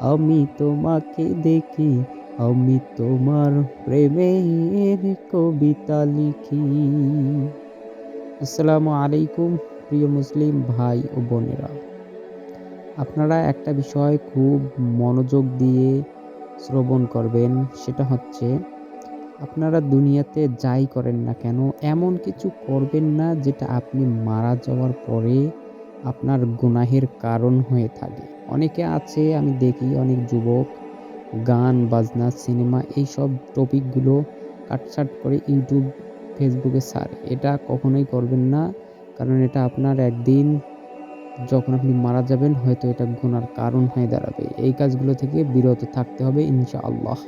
আমি তোমাকে দেখি, আমি তোমার প্রেমের কবিতা লিখি। আসসালামু আলাইকুম, প্রিয় মুসলিম ভাই ও বোনেরা। আপনারা একটা বিষয় খুব মনোযোগ দিয়ে শ্রবণ করবেন, সেটা হচ্ছে, আপনারা দুনিয়াতে যাই করেন না কেন, এমন কিছু করবেন না যেটা আপনি মারা যাওয়ার পরে আপনার গুনাহের কারণ হয়ে থাকে। অনেকে আছে, আমি দেখি অনেক যুবক, গান, বাজনা, সিনেমা, এইসব টপিকগুলো কাটছাট করে ইউটিউব, ফেসবুকে ছাড়ে এটা কখনোই করবেন না, কারণ এটা আপনার একদিন যখন আপনি মারা যাবেন, হয়তো এটা গুনার কারণ হয়ে দাঁড়াবে। এই কাজগুলো থেকে বিরত থাকতে হবে, ইনশাআল্লাহ।